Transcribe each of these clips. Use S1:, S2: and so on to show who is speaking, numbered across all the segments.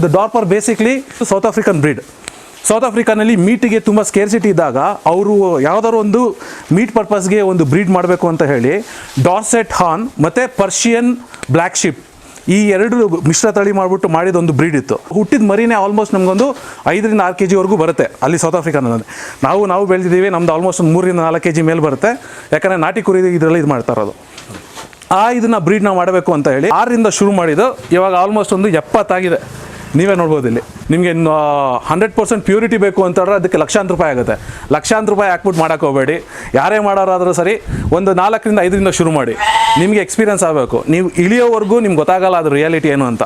S1: ಇದು Dorper basically South African breed South ಆಫ್ರಿಕಾನಲ್ಲಿ ಮೀಟಿಗೆ ತುಂಬ ಸ್ಕೇರ್ಸಿಟಿ ಇದ್ದಾಗ ಅವರು ಯಾವುದಾದ್ರು ಒಂದು ಮೀಟ್ ಪರ್ಪಸ್ಗೆ ಒಂದು ಬ್ರೀಡ್ ಮಾಡಬೇಕು ಅಂತ ಹೇಳಿ ಡಾರ್ಸೆಟ್ ಹಾನ್ ಮತ್ತು ಪರ್ಷಿಯನ್ ಬ್ಲ್ಯಾಕ್ ಶಿಪ್ ಈ ಎರಡು ಮಿಶ್ರ ತಳಿ ಮಾಡಿಬಿಟ್ಟು ಮಾಡಿದ ಒಂದು ಬ್ರೀಡ್ ಇತ್ತು. ಹುಟ್ಟಿದ ಮರಿನೇ ಆಲ್ಮೋಸ್ಟ್ ನಮಗೊಂದು ಐದರಿಂದ ಆರು ಕೆ ಜಿವರೆಗೂ ಬರುತ್ತೆ ಅಲ್ಲಿ ಸೌತ್ ಆಫ್ರಿಕಾನಲ್ಲಿ ನಾವು ನಾವು ಬೆಳೆದಿದ್ದೀವಿ, ನಮ್ದು ಆಲ್ಮೋಸ್ಟ್ ಒಂದು ಮೂರರಿಂದ ನಾಲ್ಕು ಕೆ ಜಿ ಮೇಲೆ ಬರುತ್ತೆ. ಯಾಕಂದರೆ ನಾಟಿ ಕುರಿ ಇದರಲ್ಲಿ ಇದು ಮಾಡ್ತಾ ಇರೋದು. ಆ ಇದನ್ನು ಬ್ರೀಡ್ನ ಮಾಡಬೇಕು ಅಂತ ಹೇಳಿ ಆರರಿಂದ ಶುರು ಮಾಡಿದ್ದು ಇವಾಗ ಆಲ್ಮೋಸ್ಟ್ ಒಂದು ಎಪ್ಪತ್ತಾಗಿದೆ. ನೀವೇ ನೋಡ್ಬೋದು ಇಲ್ಲಿ. ನಿಮಗೆ ಹಂಡ್ರೆಡ್ ಪರ್ಸೆಂಟ್ ಪ್ಯೂರಿಟಿ ಬೇಕು ಅಂತಂದ್ರೆ ಅದಕ್ಕೆ ಲಕ್ಷಾಂತರ ರೂಪಾಯಿ ಆಗುತ್ತೆ. ಲಕ್ಷಾಂತರ ರೂಪಾಯಿ ಹಾಕ್ಬಿಟ್ಟು ಮಾಡೋಕೆ ಹೋಗಬೇಡಿ. ಯಾರೇ ಮಾಡೋರಾದರೂ ಸರಿ, ಒಂದು ನಾಲ್ಕರಿಂದ ಐದರಿಂದ ಶುರು ಮಾಡಿ. ನಿಮಗೆ ಎಕ್ಸ್ಪೀರಿಯನ್ಸ್ ಆಗಬೇಕು. ನೀವು ಇಳಿಯೋವರೆಗೂ ನಿಮ್ಗೆ ಗೊತ್ತಾಗಲ್ಲ ಅದು ರಿಯಾಲಿಟಿ ಏನು ಅಂತ.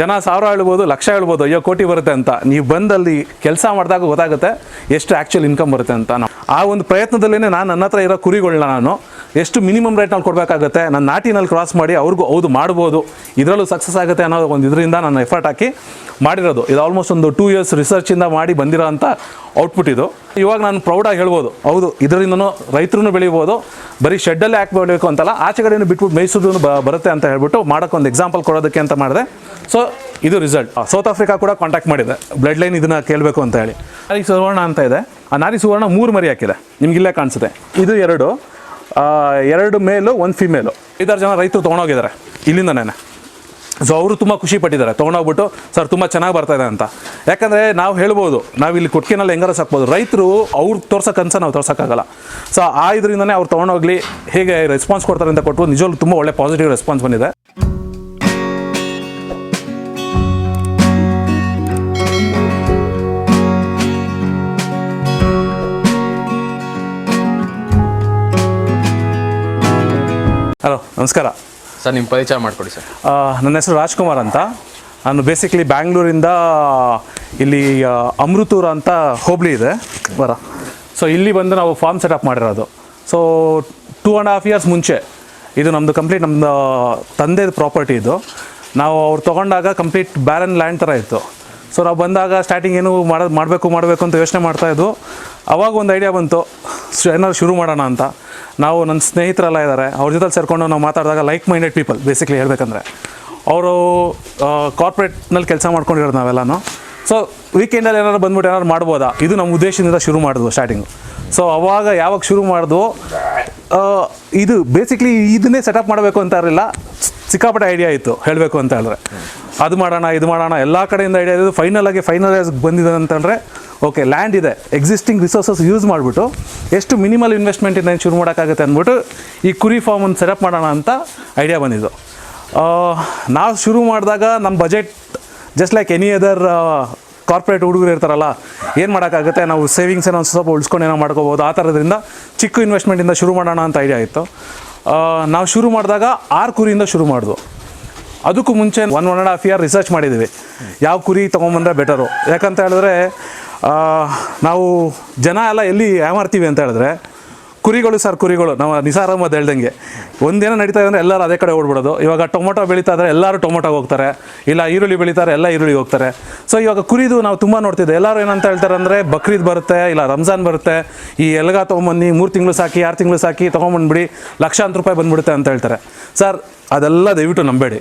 S1: ಜನ ಸಾವಿರ ಹೇಳ್ಬೋದು, ಲಕ್ಷ ಹೇಳ್ಬೋದು, ಅಯ್ಯೋ ಕೋಟಿ ಬರುತ್ತೆ ಅಂತ. ನೀವು ಬಂದಲ್ಲಿ ಕೆಲಸ ಮಾಡಿದಾಗ ಗೊತ್ತಾಗುತ್ತೆ ಎಷ್ಟು ಆ್ಯಕ್ಚುಲ್ ಇನ್ಕಮ್ ಬರುತ್ತೆ ಅಂತ ನಾವು. ಆ ಒಂದು ಪ್ರಯತ್ನದಲ್ಲೇ ನಾನು ನನ್ನ ಹತ್ರ ಇರೋ ಕುರಿಗಳನ್ನ ನಾನು ಎಷ್ಟು ಮಿನಿಮಮ್ ರೇಟ್ನಲ್ಲಿ ಕೊಡಬೇಕಾಗುತ್ತೆ ನಾನು ನಾಟಿನಲ್ಲಿ ಕ್ರಾಸ್ ಮಾಡಿ ಅವ್ರಿಗೂ ಹೌದು ಮಾಡ್ಬೋದು. ಇದರಲ್ಲೂ ಸಕ್ಸಸ್ ಆಗುತ್ತೆ ಅನ್ನೋ ಒಂದು ಇದರಿಂದ ನಾನು ಎಫರ್ಟ್ ಹಾಕಿ ಮಾಡಿರೋದು. ಇದು ಆಲ್ಮೋಸ್ಟ್ ಒಂದು ಟೂ ಇಯರ್ಸ್ ರಿಸರ್ಚಿಂದ ಮಾಡಿ ಬಂದಿರೋ ಅಂಥ ಔಟ್ಪುಟ್ ಇದು. ಇವಾಗ ನಾನು ಪ್ರೌಡಾಗಿ ಹೇಳ್ಬೋದು. ಹೌದು ಇದರಿಂದನೂ ರೈತರೂ ಬೆಳಿಬೋದು, ಬರೀ ಶೆಡ್ಡಲ್ಲೇ ಹಾಕಿ ಅಂತಲ್ಲ, ಆಚೆ ಕಡೆಯೂ ಬಿಟ್ಬಿಟ್ಟು ಮೇಯಿಸೋದು ಬರುತ್ತೆ ಅಂತ ಹೇಳ್ಬಿಟ್ಟು ಮಾಡೋಕ್ಕೊಂದು ಎಕ್ಸಾಂಪಲ್ ಕೊಡೋದಕ್ಕೆ ಅಂತ ಮಾಡಿದೆ. ಸೊ ಇದು ರಿಸಲ್ಟ್ ಸೌತ್ ಆಫ್ರಿಕಾ ಕೂಡ ಕಾಂಟ್ಯಾಕ್ಟ್ ಮಾಡಿದೆ. ಬ್ಲಡ್ ಲೈನ್ ಇದನ್ನು ಕೇಳಬೇಕು ಅಂತ ಹೇಳಿ. ನಾರಿ ಸುವರ್ಣ ಅಂತ ಇದೆ. ಆ ನಾರಿ ಸುವರ್ಣ ಮೂರು ಮರಿ ಹಾಕಿದೆ. ನಿಮ್ಗೆ ಕಾಣಿಸುತ್ತೆ. ಇದು ಎರಡು. ಎರಡು ಮೇಲು ಒಂದು ಫಿಮೇಲು ಐದಾರು ಜನ ರೈತರು ತೊಗೊಂಡೋಗಿದ್ದಾರೆ. ಇಲ್ಲಿಂದನೇ ಸೊ ಅವರು ತುಂಬ ಖುಷಿ ಪಟ್ಟಿದ್ದಾರೆ. ತೊಗೊಂಡೋಗ್ಬಿಟ್ಟು, ಸರ್, ತುಂಬ ಚೆನ್ನಾಗಿ ಬರ್ತಾ ಇದೆ ಅಂತ. ಯಾಕಂದರೆ ನಾವು ಹೇಳ್ಬೋದು, ನಾವು ಇಲ್ಲಿ ಕೊಟ್ಟಿಗೆನಲ್ಲಿ ಹೆಂಗಾರ ಸಾಕ್ಬೋದು. ರೈತರು ಅವ್ರು ತೋರ್ಸೋ ಕನಸ ನಾವು ತೋರ್ಸೋಕ್ಕಾಗಲ್ಲ. ಸೊ ಆ ಇದರಿಂದನೇ ಅವ್ರು ತೊಗೊಂಡೋಗ್ಲಿ, ಹೇಗೆ ರೆಸ್ಪಾನ್ಸ್ ಕೊಡ್ತಾರೆ ಅಂತ ಕೊಟ್ಟು ನಿಜವಾಗ್ಲೂ ತುಂಬ ಒಳ್ಳೆ ಪಾಸಿಟಿವ್ ರೆಸ್ಪಾನ್ಸ್ ಬಂದಿದೆ. ಹಲೋ ನಮಸ್ಕಾರ.
S2: ಸರ್ ನಿಮ್ಮ ಪರಿಚಯ ಮಾಡಿಕೊಡಿ ಸರ್.
S1: ನನ್ನ ಹೆಸರು ರಾಜ್ಕುಮಾರ್ ಅಂತ. ನಾನು ಬೇಸಿಕ್ಲಿ ಬ್ಯಾಂಗ್ಳೂರಿಂದ ಇಲ್ಲಿ ಅಮೃತೂರ ಅಂತ ಹೋಬಳಿ ಇದೆ. ಬರ. ಸೊ ಇಲ್ಲಿ ಬಂದು ನಾವು ಫಾರ್ಮ್ ಸೆಟಪ್ ಮಾಡಿರೋದು. So two and half years ಮುಂಚೆ ಇದು ನಮ್ಮದು ಕಂಪ್ಲೀಟ್ ನಮ್ಮದು ತಂದೆದು ಪ್ರಾಪರ್ಟಿ ಇದು. ನಾವು ಅವ್ರು ತೊಗೊಂಡಾಗ ಕಂಪ್ಲೀಟ್ ಬ್ಯಾರನ್ ಲ್ಯಾಂಡ್ ಥರ ಇತ್ತು. ಸೊ ನಾವು ಬಂದಾಗ ಸ್ಟಾರ್ಟಿಂಗ್ ಏನು ಮಾಡೋದು ಮಾಡಬೇಕು ಮಾಡಬೇಕು ಅಂತ ಯೋಚನೆ ಮಾಡ್ತಾಯಿದ್ವು ಅವಾಗ ಒಂದು ಐಡಿಯಾ ಬಂತು ಏನಾದ್ರು ಶುರು ಮಾಡೋಣ ಅಂತ. ನಾವು ನನ್ನ ಸ್ನೇಹಿತರೆಲ್ಲ ಇದ್ದಾರೆ ಅವ್ರ ಜೊತೆ ಸೇರಿಕೊಂಡು ನಾವು ಮಾತಾಡಿದಾಗ ಲೈಕ್ ಮೈಂಡೆಡ್ ಪೀಪಲ್ ಬೇಸಿಕಲಿ ಹೇಳಬೇಕಂದ್ರೆ. ಅವರು ಕಾರ್ಪೊರೇಟ್ನಲ್ಲಿ ಕೆಲಸ ಮಾಡ್ಕೊಂಡಿರೋದು ನಾವೆಲ್ಲನೂ. ಸೊ ವೀಕೆಂಡಲ್ಲಿ ಏನಾದ್ರು ಬಂದ್ಬಿಟ್ಟು ಏನಾದ್ರು ಮಾಡ್ಬೋದಾ? ಇದು ನಮ್ಮ ಉದ್ದೇಶದಿಂದ ಶುರು ಮಾಡಿದ್ವು ಸ್ಟಾರ್ಟಿಂಗು ಸೊ ಅವಾಗ ಯಾವಾಗ ಶುರು ಮಾಡಿದ್ವು ಇದು ಬೇಸಿಕ್ಲಿ ಇದನ್ನೇ ಸೆಟಪ್ ಮಾಡಬೇಕು ಅಂತ ಇರಲಿಲ್ಲ. ಸಿಕ್ಕಾಪಟ್ಟೆ ಐಡಿಯಾ ಇತ್ತು, ಹೇಳಬೇಕು ಅಂತ ಹೇಳಿದ್ರೆ. ಅದು ಮಾಡೋಣ, ಇದು ಮಾಡೋಣ, ಎಲ್ಲ ಕಡೆಯಿಂದ ಐಡಿಯಾ ಇದು ಫೈನಲ್ ಆಗಿ ಫೈನಲೈಸ್ ಬಂದಿದೆ ಅಂತಂದರೆ ಓಕೆ ಲ್ಯಾಂಡ್ ಇದೆ. ಎಕ್ಸಿಸ್ಟಿಂಗ್ ರಿಸೋರ್ಸಸ್ ಯೂಸ್ ಮಾಡಿಬಿಟ್ಟು ಎಷ್ಟು ಮಿನಿಮಲ್ ಇನ್ವೆಸ್ಟ್ಮೆಂಟಿಂದ ಇಂದ ಶುರು ಮಾಡೋಕ್ಕಾಗುತ್ತೆ ಅಂದ್ಬಿಟ್ಟು ಈ ಕುರಿ ಫಾರ್ಮ್ ಒಂದು ಸೆಟಪ್ ಮಾಡೋಣ ಅಂತ ಐಡಿಯಾ ಬಂದಿದ್ದು. ನಾವು ಶುರು ಮಾಡಿದಾಗ ನಮ್ಮ budget just like any other corporate ಹುಡುಗರು ಇರ್ತಾರಲ್ಲ, ಏನು ಮಾಡೋಕ್ಕಾಗುತ್ತೆ? ನಾವು ಸೇವಿಂಗ್ಸ್ ಏನೋ ಒಂದು ಸ್ವಲ್ಪ ಉಳಿಸ್ಕೊಂಡು ಏನೋ ಮಾಡ್ಕೋಬೋದು ಆ ಥರದ್ರಿಂದ ಚಿಕ್ಕ ಇನ್ವೆಸ್ಟ್ಮೆಂಟಿಂದ ಶುರು ಮಾಡೋಣ ಅಂತ ಐಡಿಯಾ ಇತ್ತು. ನಾವು ಶುರು ಮಾಡಿದಾಗ ಆರು ಕುರಿಯಿಂದ ಶುರು ಮಾಡಿದ್ವು ಅದಕ್ಕೂ ಮುಂಚೆ one one and half year research ಮಾಡಿದ್ದೀವಿ ಯಾವ ಕುರಿ ತೊಗೊಂಬಂದ್ರೆ ಬೆಟರು ಯಾಕಂತ ಹೇಳಿದ್ರೆ ನಾವು ಜನ ಎಲ್ಲ ಎಲ್ಲಿ ಯಾಮಾರ್ತೀವಿ ಅಂತ ಹೇಳಿದ್ರೆ, ಕುರಿಗಳು ಸರ್, ಕುರಿಗಳು ನಾವು ನಿಸಾರ್ ಹೇಳ್ದಂಗೆ. ಒಂದೇನೋ ನಡೀತಾ ಇದೆ ಅಂದರೆ ಎಲ್ಲರೂ ಅದೇ ಕಡೆ ಓಡ್ಬಿಡೋದು. ಇವಾಗ ಟೊಮೊಟೊ ಬೆಳೀತಾ ಇದ್ರೆ ಎಲ್ಲರೂ ಟೊಮೊಟೊಗೆ ಹೋಗ್ತಾರೆ. ಇಲ್ಲ ಈರುಳ್ಳಿ ಬೆಳೀತಾರೆ ಎಲ್ಲ ಈರುಳ್ಳಿ ಹೋಗ್ತಾರೆ. ಸೊ ಇವಾಗ ಕುರಿದು ನಾವು ತುಂಬ ನೋಡ್ತಿದ್ದೆ ಎಲ್ಲರೂ ಏನಂತ ಹೇಳ್ತಾರೆ ಅಂದರೆ ಬಕ್ರೀದ್ ಬರುತ್ತೆ, ಇಲ್ಲ ರಂಜಾನ್ ಬರುತ್ತೆ. ಈ ಎಲ್ಗ ತೊಗೊಂಬನ್ನಿ, ಮೂರು ತಿಂಗಳು ಸಾಕಿ, ಆರು ತಿಂಗಳು ಸಾಕಿ ತೊಗೊಂಬಂದ್ಬಿಡಿ ಲಕ್ಷಾಂತರ ರೂಪಾಯಿ ಬಂದ್ಬಿಡುತ್ತೆ ಅಂತ ಹೇಳ್ತಾರೆ. ಸರ್, ಅದೆಲ್ಲ ದಯವಿಟ್ಟು ನಂಬೇಡಿ.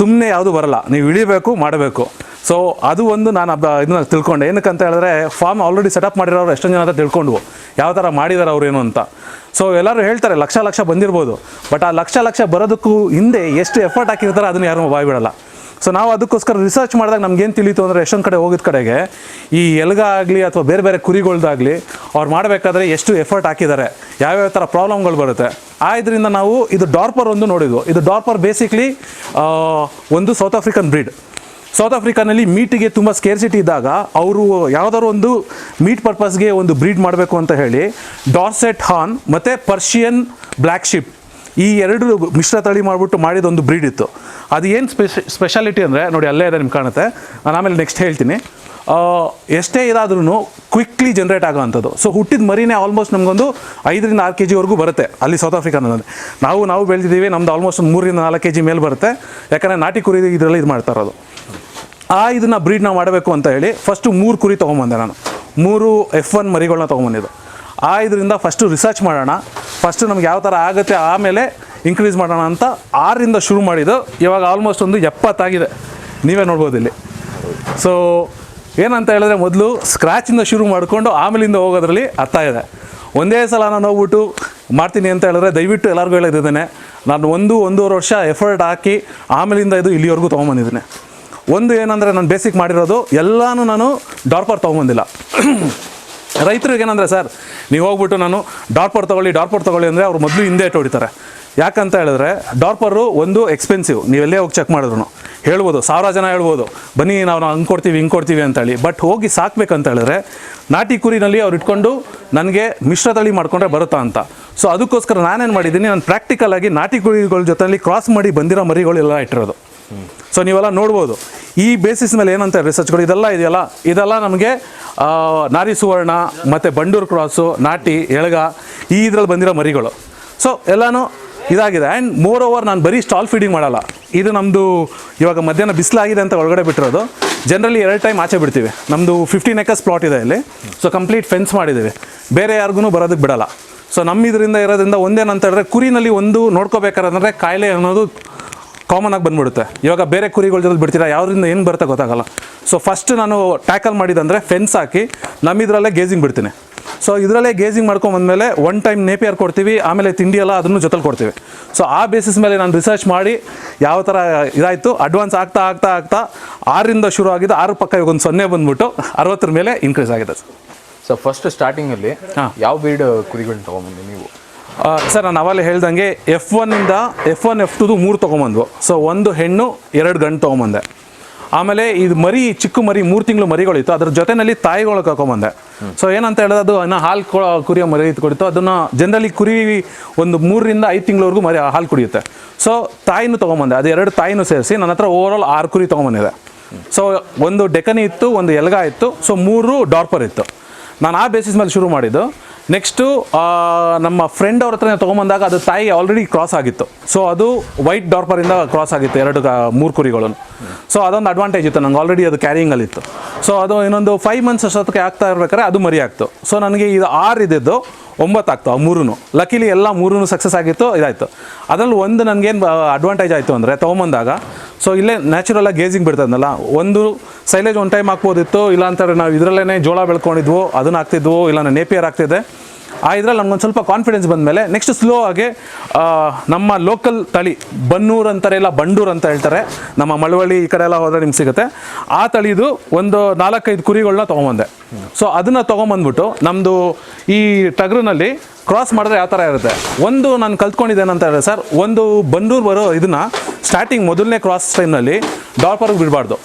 S1: ಸುಮ್ಮನೆ ಯಾವುದು ಬರಲ್ಲ. ನೀವು ಇಳಿಬೇಕು, ಮಾಡಬೇಕು. ಸೊ ಅದು ಒಂದು ನಾನು ಇದನ್ನ ತಿಳ್ಕೊಂಡೆ. ಏನಕ್ಕಂತ ಹೇಳಿದ್ರೆ ಫಾರ್ಮ್ ಆಲ್ರೆಡಿ ಸೆಟಪ್ ಮಾಡಿರೋರು ಎಷ್ಟೊಂದು ಜನ ಅಂತ ತಿಳ್ಕೊಂಡ್ವು. ಯಾವ ಥರ ಮಾಡಿದ್ದಾರೆ ಅವ್ರು ಏನು ಅಂತ. ಸೊ ಎಲ್ಲರೂ ಹೇಳ್ತಾರೆ, ಲಕ್ಷ ಲಕ್ಷ ಬಂದಿರ್ಬೋದು. ಬಟ್ ಆ ಲಕ್ಷ ಲಕ್ಷ ಬರೋದಕ್ಕೂ ಹಿಂದೆ ಎಷ್ಟು ಎಫರ್ಟ್ ಹಾಕಿರ್ತಾರೆ ಅದನ್ನು ಯಾರು ಬಾಯ್ ಬಿಡಲ್ಲ. ಸೊ ನಾವು ಅದಕ್ಕೋಸ್ಕರ ರಿಸರ್ಚ್ ಮಾಡಿದಾಗ ನಮ್ಗೇನು ತಿಳಿತು ಅಂದರೆ ಎಷ್ಟೊಂದು ಕಡೆ ಹೋಗಿದ ಕಡೆಗೆ ಈ ಎಲ್ಗ ಆಗಲಿ ಅಥವಾ ಬೇರೆ ಬೇರೆ ಕುರಿಗಳ್ದಾಗಲಿ ಅವ್ರು ಮಾಡಬೇಕಾದ್ರೆ ಎಷ್ಟು ಎಫರ್ಟ್ ಹಾಕಿದ್ದಾರೆ ಯಾವ್ಯಾವ ಥರ ಪ್ರಾಬ್ಲಮ್ಗಳು ಬರುತ್ತೆ. ಆ ಇದರಿಂದ ನಾವು ಇದು ಡಾರ್ಪರ್ ಒಂದು ನೋಡಿದ್ವು. ಇದು ಡಾರ್ಪರ್ ಬೇಸಿಕ್ಲಿ ಒಂದು ಸೌತ್ ಆಫ್ರಿಕನ್ ಬ್ರೀಡ್ ಸೌತ್ ಆಫ್ರಿಕಾನಲ್ಲಿ ಮೀಟಿಗೆ ತುಂಬ ಸ್ಕೇರ್ಸಿಟಿ ಇದ್ದಾಗ ಅವರು ಯಾವುದಾದ್ರು ಒಂದು ಮೀಟ್ ಪರ್ಪಸ್ಗೆ ಒಂದು ಬ್ರೀಡ್ ಮಾಡಬೇಕು ಅಂತ ಹೇಳಿ ಡಾರ್ಸೆಟ್ ಹಾನ್ ಮತ್ತು ಪರ್ಷಿಯನ್ ಬ್ಲ್ಯಾಕ್ ಶಿಪ್ ಈ ಎರಡು ಮಿಶ್ರ ತಳಿ ಮಾಡಿಬಿಟ್ಟು ಮಾಡಿದ ಒಂದು ಬ್ರೀಡ್ ಇತ್ತು. ಅದು ಏನು ಸ್ಪೆಷ ಸ್ಪೆಷಾಲಿಟಿ ಅಂದರೆ, ನೋಡಿ ಅಲ್ಲೇ ಇದೆ ನಿಮ್ಗೆ ಕಾಣುತ್ತೆ. ನಾನು ಆಮೇಲೆ ನೆಕ್ಸ್ಟ್ ಹೇಳ್ತೀನಿ. ಎಷ್ಟೇ ಇದಾದ್ರೂ ಕ್ವಿಕ್ಲಿ ಜನ್ರೇಟ್ ಆಗೋವಂಥದ್ದು. ಸೊ ಹುಟ್ಟಿದ ಮರಿನೇ ಆಲ್ಮೋಸ್ಟ್ ನಮಗೊಂದು ಐದರಿಂದ ಆರು ಕೆ ಜಿವರೆಗೂ ಬರುತ್ತೆ ಅಲ್ಲಿ ಸೌತ್ ಆಫ್ರಿಕಾನಲ್ಲಿ ನಾವು ನಾವು ಬೆಳೆದಿದ್ದೀವಿ, ನಮ್ದು ಆಲ್ಮೋಸ್ಟ್ ಒಂದು ಮೂರರಿಂದ ನಾಲ್ಕು ಕೆ ಜಿ ಮೇಲೆ ಬರುತ್ತೆ. ಯಾಕಂದರೆ ನಾಟಿ ಕುರಿ ಇದರಲ್ಲಿ ಇದು ಮಾಡ್ತಾ ಇರೋದು. ಆ ಇದನ್ನ ಬ್ರೀಡ್ನ ಮಾಡಬೇಕು ಅಂತ ಹೇಳಿ ಫಸ್ಟು ಮೂರು ಕುರಿ ತೊಗೊಂಬಂದೆ ನಾನು. ಮೂರು ಎಫ್ ಒನ್ ಮರಿಗಳನ್ನ ತೊಗೊಂಬಂದಿದ್ದು. ಆ ಇದರಿಂದ ಫಸ್ಟು ರಿಸರ್ಚ್ ಮಾಡೋಣ. ಫಸ್ಟು ನಮ್ಗೆ ಯಾವ ಥರ ಆಗುತ್ತೆ ಆಮೇಲೆ ಇನ್ಕ್ರೀಸ್ ಮಾಡೋಣ ಅಂತ ಆರರಿಂದ ಶುರು ಮಾಡಿದ್ದು. ಇವಾಗ ಆಲ್ಮೋಸ್ಟ್ ಒಂದು ಎಪ್ಪತ್ತಾಗಿದೆ. ನೀವೇ ನೋಡ್ಬೋದು ಇಲ್ಲಿ. ಸೊ ಏನಂತ ಹೇಳಿದ್ರೆ ಮೊದಲು ಸ್ಕ್ರ್ಯಾಚಿಂದ ಶುರು ಮಾಡಿಕೊಂಡು ಆಮೇಲಿಂದ ಹೋಗೋದ್ರಲ್ಲಿ ಅರ್ಥ ಇದೆ. ಒಂದೇ ಸಲ ನಾನು ಹೋಗ್ಬಿಟ್ಟು ಮಾಡ್ತೀನಿ ಅಂತ ಹೇಳಿದ್ರೆ ದಯವಿಟ್ಟು ಎಲ್ಲರಿಗೂ ಹೇಳಿದ್ದೇನೆ ನಾನು ಒಂದು, ಒಂದೂವರೆ ವರ್ಷ ಎಫರ್ಟ್ ಹಾಕಿ ಆಮೇಲಿಂದ ಇದು ಇಲ್ಲಿವರೆಗೂ ತೊಗೊಂಬಂದಿದ್ದೀನಿ. ಒಂದು ಏನಂದರೆ ನಾನು ಬೇಸಿಕ್ ಮಾಡಿರೋದು, ಎಲ್ಲನೂ ನಾನು ಡಾರ್ಪರ್ ತೊಗೊಂಬಂದಿಲ್ಲ. ರೈತರಿಗೆ ಏನಂದರೆ ಸರ್, ನೀವು ಹೋಗ್ಬಿಟ್ಟು ನಾನು ಡಾರ್ಪರ್ ತೊಗೊಳ್ಳಿ ಡಾರ್ಪರ್ ತೊಗೊಳ್ಳಿ ಅಂದರೆ ಅವ್ರು ಮೊದಲು ಹಿಂದೆ ಇಟ್ಟು ಹೊಡಿತಾರೆ. ಯಾಕಂತ ಹೇಳಿದ್ರೆ ಡಾರ್ಪರು ಒಂದು ಎಕ್ಸ್ಪೆನ್ಸಿವ್ ನೀವೆಲ್ಲೇ ಹೋಗಿ ಚೆಕ್ ಮಾಡಿದ್ರು ಹೇಳ್ಬೋದು, ಸಾವಿರ ಜನ ಹೇಳ್ಬೋದು, ಬನ್ನಿ ನಾವು ಹಂಗೆ ಕೊಡ್ತೀವಿ, ಹಿಂಗೆ ಕೊಡ್ತೀವಿ ಅಂತೇಳಿ ಬಟ್ ಹೋಗಿ ಸಾಕ್ಬೇಕಂತ ಹೇಳಿದ್ರೆ, ನಾಟಿ ಕುರಿನಲ್ಲಿ ಅವ್ರು ಇಟ್ಕೊಂಡು ನನಗೆ ಮಿಶ್ರತಳಿ ಮಾಡ್ಕೊಂಡ್ರೆ ಬರುತ್ತಾ ಅಂತ. ಸೊ ಅದಕ್ಕೋಸ್ಕರ ನಾನೇನು ಮಾಡಿದ್ದೀನಿ, ನಾನು ಪ್ರಾಕ್ಟಿಕಲ್ ಆಗಿ ನಾಟಿ ಕುರಿಗಳ ಜೊತೆಯಲ್ಲಿ ಕ್ರಾಸ್ ಮಾಡಿ ಬಂದಿರೋ ಮರಿಗಳೆಲ್ಲ ಇಟ್ಟಿರೋದು. ಸೊ ನೀವೆಲ್ಲ ನೋಡ್ಬೋದು. ಈ ಬೇಸಿಸ್ ಮೇಲೆ ಏನಂತ ರಿಸರ್ಚ್ಗಳು ಇದೆಲ್ಲ ಇದೆಯಲ್ಲ? ಇದೆಲ್ಲ ನಮಗೆ ನಾರಿ ಸುವರ್ಣ ಮತ್ತು ಬಂಡೂರು ಕ್ರಾಸು ನಾಟಿ, ಎಳಗ ಈ ಇದರಲ್ಲಿ ಬಂದಿರೋ ಮರಿಗಳು. ಸೊ ಎಲ್ಲನೂ ಇದಾಗಿದೆ. ಆ್ಯಂಡ್ ಮೋರ್ ಓವರ್ ನಾನು ಬರೀ ಸ್ಟಾಲ್ ಫೀಡಿಂಗ್ ಮಾಡಲ್ಲ. ಇದು ನಮ್ಮದು ಇವಾಗ ಮಧ್ಯಾಹ್ನ ಬಿಸಿಲಾಗಿದೆ ಅಂತ ಒಳಗಡೆ ಬಿಟ್ಟಿರೋದು. ಜನರಲಿ ಎರಡು ಟೈಮ್ ಆಚೆ ಬಿಡ್ತೀವಿ. ನಮ್ಮದು ಫಿಫ್ಟೀನ್ ಎಕರ್ಸ್ ಪ್ಲಾಟ್ ಇದೆ ಇಲ್ಲಿ. ಸೊ ಕಂಪ್ಲೀಟ್ ಫೆನ್ಸ್ ಮಾಡಿದ್ದೀವಿ. ಬೇರೆ ಯಾರಿಗೂ ಬರೋದಕ್ಕೆ ಬಿಡಲ್ಲ. ಸೊ ನಮ್ಮ ಇದರಿಂದ ಇರೋದ್ರಿಂದ ಒಂದೇನಂತ ಹೇಳಿದ್ರೆ ಕುರಿನಲ್ಲಿ ಒಂದು ನೋಡ್ಕೋಬೇಕಾದ್ರೆ ಕಾಯಿಲೆ ಅನ್ನೋದು ಕಾಮನ್ ಆಗಿ ಬಂದ್ಬಿಡುತ್ತೆ. ಇವಾಗ ಬೇರೆ ಕುರಿಗಳ ಜೊತೆ ಬಿಡ್ತೀರಾ? ಯಾವ್ದ್ರಿಂದ ಏನು ಬರುತ್ತೆ ಗೊತ್ತಾಗಲ್ಲ. ಸೊ ಫಸ್ಟ್ ನಾನು ಟ್ಯಾಕಲ್ ಮಾಡಿದಂದರೆ ಫೆನ್ಸ್ ಹಾಕಿ ನಮ್ಮಿದ್ರಲ್ಲೇ ಗೇಜಿಂಗ್ ಬಿಡ್ತೀನಿ. ಸೊ ಇದರಲ್ಲೇ ಗೇಜಿಂಗ್ ಮಾಡ್ಕೊಂಬಂದಮೇಲೆ ಒನ್ ಟೈಮ್ ನೇಪಿಯರ್ ಕೊಡ್ತೀವಿ ಆಮೇಲೆ ತಿಂಡಿ ಎಲ್ಲ ಅದನ್ನು ಜೊತೆಲಿ ಕೊಡ್ತೀವಿ. ಸೊ ಆ ಬೇಸಿಸ್ ಮೇಲೆ ನಾನು ರಿಸರ್ಚ್ ಮಾಡಿ ಯಾವ ಥರ ಇದಾಯಿತು ಅಡ್ವಾನ್ಸ್ ಆಗ್ತಾ ಆಗ್ತಾ ಆಗ್ತಾ ಆರರಿಂದ ಶುರು ಆಗಿದ್ದು ಆರು ಪಕ್ಕ ಇವಾಗ ಒಂದು ಸೊನ್ನೆ ಬಂದ್ಬಿಟ್ಟು ಅರವತ್ತರ ಮೇಲೆ ಇನ್ಕ್ರೀಸ್ ಆಗಿದೆ. ಸರ್
S2: ಸೊ ಫಸ್ಟ್ ಸ್ಟಾರ್ಟಿಂಗಲ್ಲಿ
S1: ಹಾ.
S2: ಯಾವ ಬೀಡ್ ಕುರಿಗಳನ್ನ ತೊಗೊಂಬಂದಿ ನೀವು?
S1: ಸರ್, ನಾನು ಅವಾಗಲೇ ಹೇಳ್ದಂಗೆ ಎಫ್ ಒನ್ನಿಂದ ಎಫ್ ಒನ್ ಎಫ್ ಟುದು ಮೂರು ತೊಗೊಂಬಂದ್ವು. ಸೊ ಒಂದು ಹೆಣ್ಣು, ಎರಡು ಗಂಡು ತೊಗೊಂಬಂದೆ. ಆಮೇಲೆ ಇದು ಮರಿ, ಚಿಕ್ಕ ಮರಿ, ಮೂರು ತಿಂಗಳು ಮರಿಗಳಿತ್ತು. ಅದ್ರ ಜೊತೆನಲ್ಲಿ ತಾಯಿಗಳು ಕರ್ಕೊಂಬಂದೆ. ಸೊ ಏನಂತ ಹೇಳಿದ್ರೆ ಅದು ಇನ್ನು ಹಾಲು ಕೊ ಕುರಿಯೋ ಮರಿ ಕೊಡಿತ್ತು. ಅದನ್ನು ಜನರಲಿ ಕುರಿ ಒಂದು ಮೂರರಿಂದ ಐದು ತಿಂಗಳವರೆಗೂ ಮರಿ, ಹಾಲು ಕುಡಿಯುತ್ತೆ. ಸೊ ತಾಯಿನೂ ತೊಗೊಂಬಂದೆ. ಅದು ಎರಡು ತಾಯಿನೂ ಸೇರಿಸಿ ನನ್ನ ಹತ್ರ ಓವರಾಲ್ ಆರು ಕುರಿ ತೊಗೊಂಬಂದಿದೆ. ಸೊ ಒಂದು ಡೆಕನಿ ಇತ್ತು, ಒಂದು ಎಲ್ಗ ಇತ್ತು. ಸೊ ಮೂರು ಡಾರ್ಪರ್ ಇತ್ತು. ನಾನು ಆ ಬೇಸಿಸ್ ಮೇಲೆ ಶುರು ಮಾಡಿದ್ದು. ನೆಕ್ಸ್ಟು ನಮ್ಮ ಫ್ರೆಂಡ್ ಅವ್ರ ಹತ್ರ ತೊಗೊಂಬಂದಾಗ ಅದು ತಾಯಿ ಆಲ್ರೆಡಿ ಕ್ರಾಸ್ ಆಗಿತ್ತು. ಸೊ ಅದು ವೈಟ್ ಡಾರ್ಪರಿಂದ ಕ್ರಾಸ್ ಆಗಿತ್ತು, ಎರಡು ಮೂರು ಕುರಿಗಳನ್ನು. ಸೊ ಅದೊಂದು ಅಡ್ವಾಂಟೇಜ್ ಇತ್ತು, ನಂಗೆ ಆಲ್ರೆಡಿ ಅದು ಕ್ಯಾರಿಯಿಂಗಲ್ಲಿತ್ತು ಸೊ ಅದು ಇನ್ನೊಂದು ಫೈವ್ ಮಂತ್ಸ್ ಅಷ್ಟೊತ್ತಿಗೆ ಆಗ್ತಾ ಇರ್ಬೇಕಾದ್ರೆ ಅದು ಮರಿ ಆಗ್ತು ಸೊ ನನಗೆ ಇದು ಆರು ಇದ್ದಿದ್ದು. ಒಂಬತ್ತು ಆಗ್ತು ಆ ಮೂರೂ ಲಕ್ಕಿಲಿ ಎಲ್ಲ ಮೂರೂ ಸಕ್ಸಸ್ ಆಗಿತ್ತು, ಇದಾಯಿತು. ಅದರಲ್ಲಿ ಒಂದು ನನಗೇನು ಅಡ್ವಾಂಟೇಜ್ ಆಯಿತು ಅಂದರೆ ತೊಗೊಂಬಂದಾಗ ಸೊ ಇಲ್ಲೇ ನ್ಯಾಚುರಲ್ ಆಗಿ ಗೇಜಿಂಗ್ ಬಿಡ್ತದಲ್ಲ ಒಂದು ಸೈಲೇಜ್ ಒನ್ ಟೈಮ್ ಹಾಕ್ಬೋದಿತ್ತು ಇಲ್ಲ ಅಂತಾರೆ ನಾವು ಇದರಲ್ಲೇ ಜೋಳ ಬೆಳ್ಕೊಂಡಿದ್ವು, ಅದನ್ನ ಹಾಕ್ತಿದ್ವು, ಇಲ್ಲ ನೇಪಿಯರ್ ಆಗ್ತಿದ್ದೆ ಆ ಇದ್ರಲ್ಲಿ ಒಂದು ಸ್ವಲ್ಪ ಕಾನ್ಫಿಡೆನ್ಸ್ ಬಂದಮೇಲೆ ನೆಕ್ಸ್ಟ್ ಸ್ಲೋ ಆಗಿ ನಮ್ಮ ಲೋಕಲ್ ತಳಿ ಬನ್ನೂರು ಅಂತಾರೆ ಇಲ್ಲ ಬಂಡೂರು ಅಂತ ಹೇಳ್ತಾರೆ, ನಮ್ಮ ಮಳವಳ್ಳಿ ಈ ಕಡೆ ಎಲ್ಲ ಹೋದರೆ ನಿಮ್ಗೆ ಸಿಗುತ್ತೆ. ಆ ತಳಿದು ಒಂದು ನಾಲ್ಕೈದು ಕುರಿಗಳನ್ನ ತೊಗೊಂಬಂದೆ. ಸೊ ಅದನ್ನು ತೊಗೊಂಬಂದ್ಬಿಟ್ಟು ನಮ್ಮದು ಈ ಟಗರಿನಲ್ಲಿ ಕ್ರಾಸ್ ಮಾಡಿದ್ರೆ ಯಾವ ಥರ ಇರುತ್ತೆ? ಒಂದು ನಾನು ಕಲ್ತ್ಕೊಂಡಿದ್ದೇನಂತ ಹೇಳಿದ್ರೆ ಸರ್, ಒಂದು ಬನ್ನೂರ್ ಬರೋ ಇದನ್ನ ಸ್ಟಾರ್ಟಿಂಗ್ ಮೊದಲನೇ ಕ್ರಾಸ್ ಟೈಮ್ನಲ್ಲಿ ಡಾರ್ಪರ್ಗೆ ಬಿಡಬಾರ್ದು.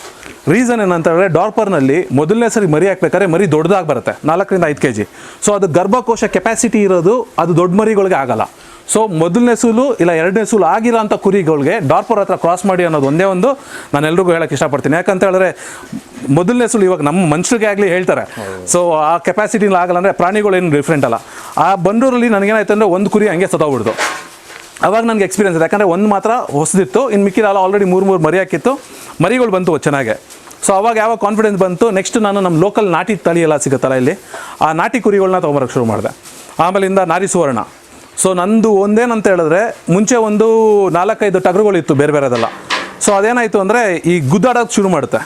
S1: ರೀಸನ್ ಏನಂತ ಹೇಳಿದ್ರೆ ಡಾರ್ಪರ್ನಲ್ಲಿ ಮೊದಲನೇ ಸರಿ ಮರಿ ಹಾಕ್ಬೇಕಾದ್ರೆ ಮರಿ ದೊಡ್ಡದಾಗಿ ಬರುತ್ತೆ, ನಾಲ್ಕರಿಂದ ಐದು ಕೆ ಜಿ ಸೊ ಅದು ಗರ್ಭಕೋಶ ಕೆಪಾಸಿಟಿ ಇರೋದು ಅದು ದೊಡ್ಡ ಮರಿಗಳಿಗೆ ಆಗಲ್ಲ. ಸೊ ಮೊದಲನೇ ಸೂಲು ಇಲ್ಲ ಎರಡನೇ ಸೂಲು ಆಗಿರೋ ಅಂಥ ಕುರಿಗಳಿಗೆ ಡಾರ್ಪರ್ ಹತ್ರ ಕ್ರಾಸ್ ಮಾಡಿ ಅನ್ನೋದು ಒಂದೇ ಒಂದು ನಾನು ಎಲ್ರಿಗೂ ಹೇಳಕ್ಕೆ ಇಷ್ಟಪಡ್ತೀನಿ. ಯಾಕಂತ ಹೇಳಿದ್ರೆ ಮೊದಲನೇ ಸೂಲು ಇವಾಗ ನಮ್ಮ ಮನುಷ್ಯರಿಗೆ ಆಗಲಿ ಹೇಳ್ತಾರೆ. ಸೊ ಆ ಕೆಪಾಸಿಟಿ ಆಗಲ್ಲ ಅಂದರೆ ಪ್ರಾಣಿಗಳೇನು ಡಿಫ್ರೆಂಟ್ ಅಲ್ಲ. ಆ ಬಂಡೂರಲ್ಲಿ ನನಗೇನಾಯ್ತು ಅಂದರೆ ಒಂದು ಕುರಿ ಹಂಗೆ ಸತ್ತೋಗ್ಬಿಡ್ತು ಅವಾಗ ನನಗೆ ಎಕ್ಸ್ಪೀರಿಯನ್ಸ್ ಇದೆ. ಯಾಕಂದರೆ ಒಂದು ಮಾತ್ರ ಹೊಸದಿತ್ತು. ಇನ್ನು ಮಿಕ್ಕಿರಲ್ಲ ಆಲ್ರೆಡಿ ಮೂರು ಮೂರು ಮರಿ ಹಾಕಿತ್ತು. ಮರಿಗಳು ಬಂತು ಚೆನ್ನಾಗೆ. ಸೊ ಅವಾಗ ಯಾವಾಗ ಕಾನ್ಫಿಡೆನ್ಸ್ ಬಂತು? ನೆಕ್ಸ್ಟ್ ನಾನು ನಮ್ಮ ಲೋಕಲ್ ನಾಟಿ ತಳಿ ಎಲ್ಲ ಸಿಗುತ್ತಲ್ಲ ಇಲ್ಲಿ. ಆ ನಾಟಿ ಕುರಿಗಳನ್ನ ತೊಗೊಂಬರಕ್ಕೆ ಶುರು ಮಾಡಿದೆ. ಆಮೇಲಿಂದ ನಾರಿ ಸುವರ್ಣ. ಸೊ ನಂದು ಒಂದೇನಂತ ಹೇಳಿದ್ರೆ, ಮುಂಚೆ ಒಂದು ನಾಲ್ಕೈದು ಟಗರುಗಳಿತ್ತು ಬೇರೆ ಬೇರೆದೆಲ್ಲ. ಸೊ ಅದೇನಾಯಿತು ಅಂದರೆ, ಈ ಗುದ್ದಾಡೋದು ಶುರು ಮಾಡುತ್ತೆ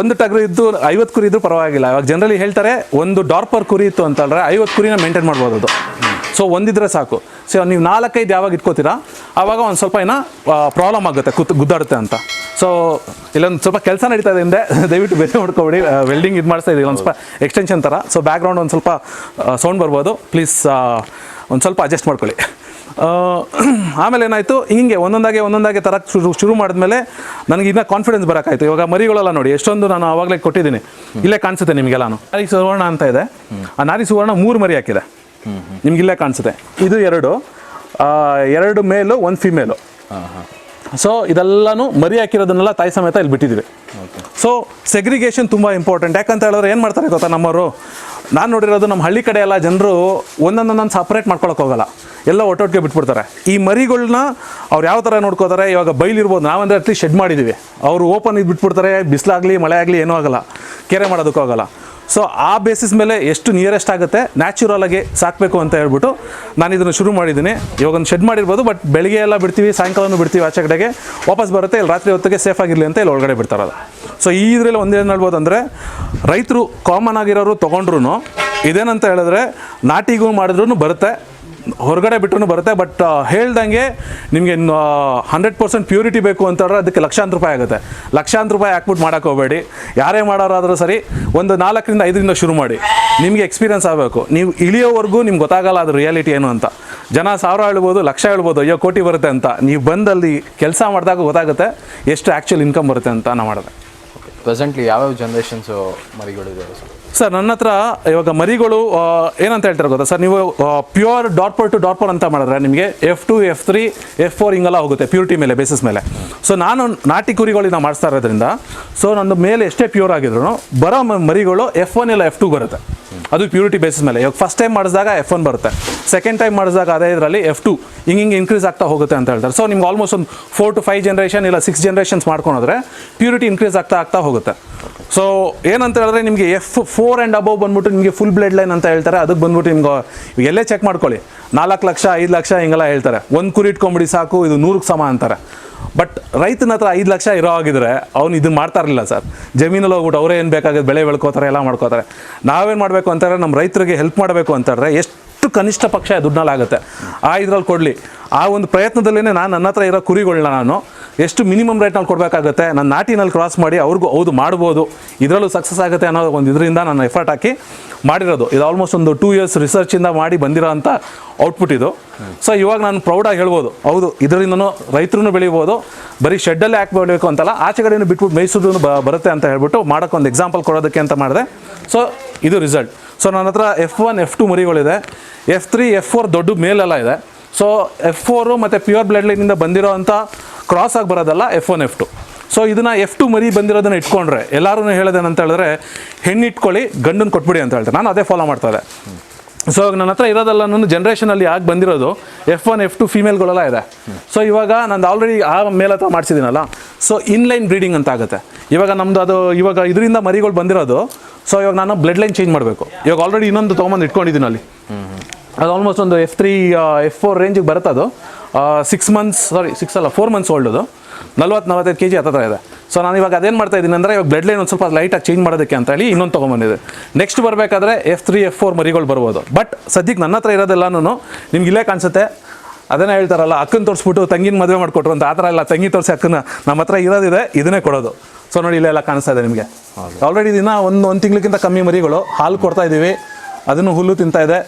S1: ಒಂದು ಟಗರು ಇದ್ದು ಐವತ್ತು ಕುರಿ ಇದ್ದರೂ ಪರವಾಗಿಲ್ಲ. ಇವಾಗ ಜನರಲಿ ಹೇಳ್ತಾರೆ, ಒಂದು ಡಾರ್ಪರ್ ಕುರಿ ಇತ್ತು ಅಂತ ಹೇಳಿದ್ರೆ ಐವತ್ತು ಕುರಿನ ಮೇಂಟೈನ್ ಮಾಡ್ಬೋದು ಅದು. ಸೊ ಒಂದಿದ್ರೆ ಸಾಕು. ಸೊ ನೀವು ನಾಲ್ಕೈದು ಯಾವಾಗ ಇಟ್ಕೋತೀರಾ? ಆವಾಗ ಒಂದು ಸ್ವಲ್ಪ ಏನೋ ಪ್ರಾಬ್ಲಮ್ ಆಗುತ್ತೆ, ಕುತ್, ಗುದ್ದಾಡುತ್ತೆ ಅಂತ. ಸೊ ಇಲ್ಲೊಂದು ಸ್ವಲ್ಪ ಕೆಲಸ ನಡೀತಾ ಇದೆ ಹಿಂದೆ. ದಯವಿಟ್ಟು ಬೇರೆ ನೋಡ್ಕೊಬೇಡಿ. ವೆಲ್ಡಿಂಗ್ ಇದು ಮಾಡಿಸ್ತಾ ಇದೆ ಒಂದು ಸ್ವಲ್ಪ ಎಕ್ಸ್ಟೆನ್ಷನ್ ಥರ ಸೊ ಬ್ಯಾಕ್ಗ್ರೌಂಡ್ ಒಂದು ಸ್ವಲ್ಪ ಸೌಂಡ್ ಬರ್ಬೋದು. ಪ್ಲೀಸ್ ಒಂದು ಸ್ವಲ್ಪ ಅಡ್ಜಸ್ಟ್ ಮಾಡ್ಕೊಳ್ಳಿ. ಆಮೇಲೆ ಏನಾಯಿತು? ಹಿಂಗೆ ಒಂದೊಂದಾಗೆ ಒಂದೊಂದಾಗೆ ತರಕ್ಕೆ ಶುರು ಶುರು ಮಾಡಿದ್ಮೇಲೆ ನನಗೆ ಇನ್ನೂ ಕಾನ್ಫಿಡೆನ್ಸ್ ಬರೋಕ್ಕಾಯ್ತು. ಇವಾಗ ಮರಿಗಳೆಲ್ಲ ನೋಡಿ, ಎಷ್ಟೊಂದು ನಾನು ಆವಾಗಲೇ ಕೊಟ್ಟಿದ್ದೀನಿ. ಇಲ್ಲೇ ಕಾಣಿಸುತ್ತೆ ನಿಮಗೆಲ್ಲಾನು. ನಾರಿ ಸುವರ್ಣ ಅಂತ ಇದೆ. ಆ ನಾರಿ ಸುವರ್ಣ ಮೂರು ಮರಿ ಹಾಕಿದೆ. ನಿಮ್ಗೆ ಇಲ್ಲೇ ಕಾಣಿಸುತ್ತೆ. ಇದು ಎರಡು ಎರಡು ಮೇಲು ಒಂದು ಫಿಮೇಲು ಸೊ ಇದೆಲ್ಲನೂ ಮರಿ ಹಾಕಿರೋದನ್ನೆಲ್ಲ ತಾಯಿ ಸಮೇತ ಇಲ್ಲಿ ಬಿಟ್ಟಿದ್ದೀವಿ. ಸೊ ಸೆಗ್ರಿಗೇಷನ್ ತುಂಬ ಇಂಪಾರ್ಟೆಂಟ್ ಯಾಕಂತ ಹೇಳಿದ್ರೆ ಏನು ಮಾಡ್ತಾರೆ ಗೊತ್ತಾ ನಮ್ಮವರು? ನಾನು ನೋಡಿರೋದು ನಮ್ಮ ಹಳ್ಳಿ ಕಡೆ ಎಲ್ಲ ಜನರು ಒಂದೊಂದೊಂದೊಂದು ಸಪ್ರೇಟ್ ಮಾಡ್ಕೊಳಕ್ಕೆ ಹೋಗಲ್ಲ. ಎಲ್ಲ ಒಟ್ಟೊಟ್ಟಿಗೆ ಬಿಟ್ಬಿಡ್ತಾರೆ. ಈ ಮರಿಗಳನ್ನ ಅವ್ರು ಯಾವ ಥರ ನೋಡ್ಕೋತಾರೆ? ಇವಾಗ ಬೈಲಿರ್ಬೋದು ನಾವಂದರೆ ಅಟ್ಲೀಸ್ಟ್ ಶೆಡ್ ಮಾಡಿದ್ದೀವಿ ಅವರು ಓಪನ್ ಇದು ಬಿಟ್ಬಿಡ್ತಾರೆ. ಬಿಸಿಲಾಗಲಿ ಮಳೆ ಆಗಲಿ ಏನೂ ಆಗಲ್ಲ. ಕೆರೆ ಮಾಡೋದಕ್ಕೂ ಆಗಲ್ಲ. ಸೊ ಆ ಬೇಸಿಸ್ ಮೇಲೆ ಎಷ್ಟು ನಿಯರೆಸ್ಟ್ ಆಗುತ್ತೆ ನ್ಯಾಚುರಲ್ ಆಗಿ ಸಾಕಬೇಕು ಅಂತ ಹೇಳ್ಬಿಟ್ಟು ನಾನು ಇದನ್ನು ಶುರು ಮಾಡಿದ್ದೀನಿ. ಇವಾಗ ಒಂದು ಶೆಡ್ ಮಾಡಿರ್ಬೋದು ಬಟ್ ಬೆಳಿಗ್ಗೆ ಎಲ್ಲ ಬಿಡ್ತೀವಿ, ಸಾಯಂಕಾಲನೂ ಬಿಡ್ತೀವಿ ಆಚೆ ಕಡೆಗೆ ವಾಪಸ್ ಬರುತ್ತೆ, ಇಲ್ಲಿ ರಾತ್ರಿ ಹೊತ್ತಿಗೆ ಸೇಫ್ ಆಗಿರಲಿ ಅಂತ ಇಲ್ಲಿ ಒಳಗಡೆ ಬಿಡ್ತಾರಲ್ಲ ಸೊ ಈ ಇದರಲ್ಲಿ ಒಂದೇನು ಹೇಳ್ಬೋದು ಅಂದರೆ, ರೈತರು ಕಾಮನ್ ಆಗಿರೋರು ತೊಗೊಂಡ್ರು ಇದೇನಂತ ಹೇಳಿದ್ರೆ, ನಾಟಿಗೂ ಮಾಡಿದ್ರು ಬರುತ್ತೆ ಹೊರಗಡೆ ಬಿಟ್ಟರು ಬರುತ್ತೆ ಬಟ್ ಹೇಳ್ದಂಗೆ ನಿಮಗೆ ಹಂಡ್ರೆಡ್ ಪರ್ಸೆಂಟ್ ಪ್ಯೂರಿಟಿ ಬೇಕು ಅಂತಂದ್ರೆ ಅದಕ್ಕೆ ಲಕ್ಷಾಂತರ ರೂಪಾಯಿ ಆಗುತ್ತೆ. ಲಕ್ಷಾಂತರ ರೂಪಾಯಿ ಹಾಕ್ಬಿಟ್ಟು ಮಾಡೋಕೆ ಹೋಗಬೇಡಿ. ಯಾರೇ ಮಾಡೋರಾದರೂ ಸರಿ, ಒಂದು ನಾಲ್ಕರಿಂದ ಐದರಿಂದ ಶುರು ಮಾಡಿ. ನಿಮಗೆ ಎಕ್ಸ್ಪೀರಿಯನ್ಸ್ ಆಗಬೇಕು. ನೀವು ಇಳಿಯೋವರೆಗೂ ನಿಮ್ಗೆ ಗೊತ್ತಾಗಲ್ಲ ಅದು ರಿಯಾಲಿಟಿ ಏನು ಅಂತ. ಜನ ಸಾವಿರ ಹೇಳ್ಬೋದು, ಲಕ್ಷ ಹೇಳ್ಬೋದು, ಅಯ್ಯೋ, ಕೋಟಿ ಬರುತ್ತೆ ಅಂತ. ನೀವು ಬಂದಲ್ಲಿ ಕೆಲಸ ಮಾಡಿದಾಗ ಗೊತ್ತಾಗುತ್ತೆ ಎಷ್ಟು ಆ್ಯಕ್ಚುಲ್ ಇನ್ಕಮ್ ಬರುತ್ತೆ ಅಂತ ನಾನು ಮಾಡಿದೆ.
S2: ಪ್ರೆಸೆಂಟ್ಲಿ ಯಾವ್ಯಾವ ಜನ್ರೇಷನ್ಸ್ ಮರಿಗಳಿದ್ದಾವೆ ಸರ್,
S1: ನನ್ನ ಹತ್ರ ಇವಾಗ ಮರಿಗಳು ಏನಂತ ಹೇಳ್ತಾರೆ ಗೊತ್ತಾ? ಸರ್, ನೀವು ಪ್ಯೂರ್ ಡಾರ್ಪರ್ ಟು ಡಾರ್ಪರ್ ಅಂತ ಮಾಡಿದ್ರೆ ನಿಮಗೆ F two F three F four ಹಿಂಗೆಲ್ಲ ಹೋಗುತ್ತೆ ಪ್ಯೂರಿಟಿ ಮೇಲೆ ಬೇಸಿಸ್ ಮೇಲೆ. ಸೊ ನಾನು ನಾಟಿ ಕುರಿಗಳನ್ನ ಮಾಡಿಸ್ತಾ ಇರೋದ್ರಿಂದ ಸೊ ನನ್ನ ಮೇಲೆ ಎಷ್ಟೇ ಪ್ಯೂರ್ ಆಗಿದ್ರು ಬರೋ ಮರಿಗಳು ಎಫ್ ಒನ್ ಇಲ್ಲ ಎಫ್ ಟು ಬರುತ್ತೆ. ಅದು ಪ್ಯೂರಿಟಿ ಬೇಸಿಸ್ ಮೇಲೆ. ಇವಾಗ ಫಸ್ಟ್ ಟೈಮ್ ಮಾಡಿಸಿದಾಗ ಎಫ್ ಒನ್ ಬರುತ್ತೆ. ಸೆಕೆಂಡ್ ಟೈಮ್ ಮಾಡಿದಾಗ ಅದೇ ಇದರಲ್ಲಿ ಎಫ್ ಟು ಹಿಂಗೆ ಹಿಂಗೆ ಇನ್ಕ್ರೀಸ್ ಆಗ್ತಾ ಹೋಗುತ್ತೆ ಅಂತ ಹೇಳ್ತಾರೆ. ಸೊ ನಿಮ್ಗೆ ಆಲ್ಮೋಸ್ಟ್ ಒಂದು ಫೋರ್ ಟು ಫೈವ್ ಜನ್ರೇಷನ್ ಇಲ್ಲ ಸಿಕ್ಸ್ ಜನ್ರೇಷನ್ಸ್ ಮಾಡ್ಕೊಂಡ್ರೆ ಪ್ಯೂರಿಟಿ ಇನ್ಕ್ರೀಸ್ ಆಗ್ತಾ ಆಗ್ತಾ ಹೋಗುತ್ತೆ. ಸೊ ಏನಂತ ಹೇಳಿದ್ರೆ ನಿಮಗೆ ಎಫ್ ಫೋರ್ ಆ್ಯಂಡ್ ಅಬೋವ್ ಬಂದ್ಬಿಟ್ಟು ನಿಮಗೆ ಫುಲ್ ಬ್ಲಡ್ ಲೈನ್ ಅಂತ ಹೇಳ್ತಾರೆ. ಅದಕ್ಕೆ ಬಂದ್ಬಿಟ್ಟು ನಿಮ್ಗೆ ಎಲ್ಲೇ ಚೆಕ್ ಮಾಡ್ಕೊಳ್ಳಿ. ನಾಲ್ಕು ಲಕ್ಷ, ಐದು ಲಕ್ಷ ಹಿಂಗೆಲ್ಲ ಹೇಳ್ತಾರೆ. ಒಂದು ಕುರಿ ಇಟ್ಕೊಂಬಿಡಿ ಸಾಕು, ಇದು ನೂರಕ್ಕೆ ಸಮ ಅಂತಾರೆ. ಬಟ್ ರೈತನ ಹತ್ರ ಐದು ಲಕ್ಷ ಇರೋ ಆಗಿದ್ರೆ ಅವ್ನು ಇದನ್ನು ಮಾಡ್ತಾ ಇರಲಿಲ್ಲ ಸರ್. ಜಮೀನಲ್ಲಿ ಹೋಗ್ಬಿಟ್ಟು ಅವರೇ ಏನು ಬೇಕಾಗುತ್ತೆ ಬೆಳೆ ಬೆಳ್ಕೋತಾರೆ, ಎಲ್ಲ ಮಾಡ್ಕೋತಾರೆ. ನಾವೇನು ಮಾಡಬೇಕು ಅಂತಾರೆ ನಮ್ಮ ರೈತರಿಗೆ ಹೆಲ್ಪ್ ಮಾಡಬೇಕು ಅಂತಾರೆ ಎಷ್ಟು ಕನಿಷ್ಠ ಪಕ್ಷ ದುಡ್ಡಲ್ಲಾಗುತ್ತೆ. ಆ ಇದ್ರಲ್ಲಿ ಕೊಡಲಿ. ಆ ಒಂದು ಪ್ರಯತ್ನದಲ್ಲೇ ನಾನು ನನ್ನ ಹತ್ರ ಇರೋ ಕುರಿಗಳನ್ನ ನಾನು ಎಷ್ಟು ಮಿನಿಮಮ್ ರೇಟ್ನಲ್ಲಿ ಕೊಡಬೇಕಾಗುತ್ತೆ? ನಾನು ನಾಟಿನಲ್ಲಿ ಕ್ರಾಸ್ ಮಾಡಿ ಅವ್ರಿಗೂ ಹೌದು ಮಾಡ್ಬೋದು. ಇದರಲ್ಲೂ ಸಕ್ಸಸ್ ಆಗುತ್ತೆ ಅನ್ನೋ ಒಂದು ಇದರಿಂದ ನಾನು ಎಫರ್ಟ್ ಹಾಕಿ ಮಾಡಿರೋದು. ಇದು ಆಲ್ಮೋಸ್ಟ್ ಒಂದು ಟೂ ಇಯರ್ಸ್ ರಿಸರ್ಚಿಂದ ಮಾಡಿ ಬಂದಿರೋ ಅಂಥ ಔಟ್ಪುಟ್ ಇದು. ಸೊ ಇವಾಗ ನಾನು ಪ್ರೌಡಾಗಿ ಹೇಳ್ಬೋದು. ಹೌದು, ಇದರಿಂದನೂ ರೈತರೂ ಬೆಳಿಬೋದು, ಬರೀ ಶೆಡ್ಡಲ್ಲೇ ಹಾಕಿ ಅಂತಲ್ಲ, ಆಚೆ ಕಡೆಯೂ ಬಿಟ್ಬಿಟ್ಟು ಮೇಯಿಸೋದು ಬರುತ್ತೆ ಅಂತ ಹೇಳ್ಬಿಟ್ಟು ಮಾಡೋಕ್ಕೊಂದು ಎಕ್ಸಾಂಪಲ್ ಕೊಡೋದಕ್ಕೆ ಅಂತ ಮಾಡಿದೆ. ಸೊ ಇದು ರಿಸಲ್ಟ್ ಸೊ ನನ್ನ ಹತ್ರ ಎಫ್ ಒನ್ ಎಫ್ ಟು ಮರಿಗಳಿದೆ. ಎಫ್ ತ್ರೀ ಎಫ್ ಫೋರ್ ದೊಡ್ಡ ಮೇಲೆಲ್ಲ ಇದೆ. ಸೊ ಎಫ್ ಫೋರು ಮತ್ತು ಪ್ಯೂರ್ ಬ್ಲಡ್ ಲೈನಿಂದ ಬಂದಿರೋ ಅಂಥ ಕ್ರಾಸ್ ಆಗಿ ಬರೋದಲ್ಲ F one F two so ಇದನ್ನು ಎಫ್ ಟು ಮರಿ ಬಂದಿರೋದನ್ನ ಇಟ್ಕೊಂಡ್ರೆ ಎಲ್ಲರೂ ಹೇಳೋದೇನಂತ ಹೇಳಿದ್ರೆ ಹೆಣ್ಣು ಇಟ್ಕೊಳ್ಳಿ ಗಂಡನ್ ಕೊಟ್ಬಿಡಿ ಅಂತ ಹೇಳ್ತಾರೆ. ನಾನು ಅದೇ ಫಾಲೋ ಮಾಡ್ತಾ ಇದೆ ಸೊ ನನ್ನ ಹತ್ರ ಇರೋದಲ್ಲ ನನ್ನ ಜನ್ರೇಷನಲ್ಲಿ ಆಗಿ ಬಂದಿರೋದು ಎಫ್ ಒನ್ ಎಫ್ ಟು ಫೀಮೇಲ್ಗಳೆಲ್ಲ ಇದೆ. ಸೊ ಇವಾಗ ನಂದು ಆಲ್ರೆಡಿ ಆ ಮೇಲೆ ಹತ್ರ ಮಾಡಿಸಿದ್ದೀನಲ್ಲ. ಸೊ ಇನ್ಲೈನ್ ಬ್ರೀಡಿಂಗ್ ಅಂತ ಆಗುತ್ತೆ. ಇವಾಗ ನಮ್ದು ಅದು, ಇವಾಗ ಇದರಿಂದ ಮರಿಗಳು ಬಂದಿರೋದು. ಸೊ ಇವಾಗ ನಾನು ಬ್ಲಡ್ ಲೈನ್ ಚೇಂಜ್ ಮಾಡಬೇಕು. ಇವಾಗ ಆಲ್ರೆಡಿ ಇನ್ನೊಂದು ತೊಗೊಂಬಂದು ಇಟ್ಕೊಂಡಿದ್ದೀನಿ ಅಲ್ಲಿ. ಅದು ಆಲ್ಮೋಸ್ಟ್ ಒಂದು ಎಫ್ ತ್ರೀ ಎಫ್ ಫೋರ್ ರೇಂಜಿಗೆ ಬರುತ್ತೆ ಅದು ಸಿಕ್ಸ್ ಮಂತ್ಸ್ ಸಾರಿ ಸಿಕ್ಸ್ ಅಲ್ಲ ಫೋರ್ ಮಂತ್ಸ್ ಓಲ್ಡ್ ಅದು. ನಲ್ವತ್ತು ನಲವತ್ತೈದು ಕೆ ಜಿ ಹತ್ತಿರ ಇದೆ. ಸೊ ನಾನು ಇವಾಗ ಅದೇನು ಮಾಡ್ತಾ ಇದ್ದೀನಿ ಅಂದರೆ ಇವಾಗ ಬ್ಲಡ್ ಲೈನ್ ಒಂದು ಸ್ವಲ್ಪ ಲೈಟಾಗಿ ಚೇಂಜ್ ಮಾಡೋದಕ್ಕೆ ಅಂತ ಹೇಳಿ ಇನ್ನೊಂದು ತೊಗೊಂಬಂದಿದೆ. ನೆಕ್ಸ್ಟ್ ಬರಬೇಕಾದ್ರೆ ಎಫ್ ತ್ರೀ ಎಫ್ ಫೋರ್ ಮರಿಗಳು ಬರ್ಬೋದು. ಬಟ್ ಸದ್ಯಕ್ಕೆ ನನ್ನ ಹತ್ರ ಇರೋದೆಲ್ಲನೂ ನಿಮ್ಗೆ ಇಲ್ಲೇ ಕಾಣಿಸುತ್ತೆ. ಅದನ್ನೇ ಹೇಳ್ತಾರಲ್ಲ ಅಕ್ಕನ ತೋರಿಸ್ಬಿಟ್ಟು ತಂಗಿನ ಮದುವೆ ಮಾಡಿಕೊಟ್ರು ಅಂತ ಆ ಥರ ಎಲ್ಲ ತಂಗಿ ತೋರಿಸಿ ಅಕ್ಕನ ನಮ್ಮ ಹತ್ರ ಇರೋದಿದೆ ಇದನ್ನೇ ಕೊಡೋದು. ಸೊ ನೋಡಿ ಇಲ್ಲೆಲ್ಲ ಕಾಣಿಸ್ತಾ ಇದೆ ನಿಮಗೆ. ಆಲ್ರೆಡಿ ದಿನ ಒಂದು ಒಂದು ತಿಂಗಳಿಗಿಂತ ಕಮ್ಮಿ ಮರಿಗಳು. ಹಾಲು ಕೊಡ್ತಾ ಇದ್ದೀವಿ ಅದನ್ನು ಹುಲ್ಲು ತಿಂತಾ ಇದೆ.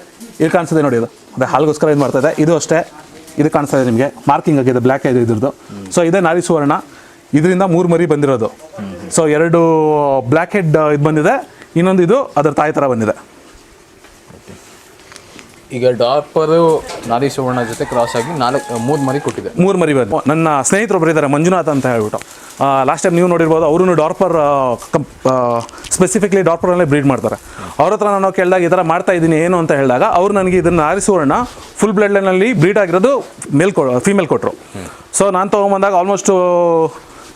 S1: ಇಲ್ಲಿ ಕಾಣಿಸ್ತದೆ ನೋಡಿ ಇದು. ಅದೇ ಹಾಲ್ಗೋಸ್ಕರ ಇದು ಮಾಡ್ತಾ ಇದೆ. ಇದು ಅಷ್ಟೇ. ಇದು ಕಾಣಿಸ್ತಾ ಇದೆ ನಿಮಗೆ. ಮಾರ್ಕಿಂಗ್ ಆಗಿದೆ ಬ್ಲ್ಯಾಕ್ ಆಗಿದೆ ಇದ್ರದ್ದು. ಸೊ ಇದೇ ನಾರಿ ಸುವರ್ಣ. ಇದರಿಂದ ಮೂರು ಮರಿ ಬಂದಿರೋದು. ಸೊ ಎರಡು ಬ್ಲ್ಯಾಕ್ ಹೆಡ್ ಇದು ಬಂದಿದೆ. ಇನ್ನೊಂದು ಇದು ಅದರ ತಾಯಿ ಥರ ಬಂದಿದೆ.
S2: ಈಗ ಡಾಪರು ನಾರಿ ಸುವರ್ಣ ಜೊತೆ ಕ್ರಾಸ್ ಆಗಿ ನಾಲ್ಕು ಮೂರು ಮರಿ ಕೊಟ್ಟಿದೆ.
S1: ಮೂರು ಮರಿ ಬಂದು ನನ್ನ ಸ್ನೇಹಿತರೊಬ್ಬರು ಇದ್ದಾರೆ ಮಂಜುನಾಥ್ ಅಂತ ಹೇಳ್ಬಿಟ್ಟು. ಲಾಸ್ಟ್ ಟೈಮ್ ನೀವು ನೋಡಿರ್ಬೋದು ಅವರು ಡಾರ್ಪರ್ ಕಂಪ್ ಸ್ಪೆಸಿಫಿಕ್ಲಿ ಡಾರ್ಪರಲ್ಲೇ ಬ್ರೀಡ್ ಮಾಡ್ತಾರೆ. ಅವ್ರ ಹತ್ರ ನಾನು ಕೇಳಿದಾಗ ಈ ಥರ ಮಾಡ್ತಾ ಇದ್ದೀನಿ, ಏನು ಅಂತ ಹೇಳಿದಾಗ ಅವ್ರು ನನಗೆ ಇದನ್ನು ಆರಿಸುವರ್ಣ ಫುಲ್ ಬ್ಲಡ್ ಲೈನಲ್ಲಿ ಬ್ರೀಡ್ ಆಗಿರೋದು ಮೇಲ್ ಕೊ ಫೀಮೇಲ್ ಕೊಟ್ಟರು ಸೊ ನಾನು ತೊಗೊಂಬಂದಾಗ ಆಲ್ಮೋಸ್ಟ್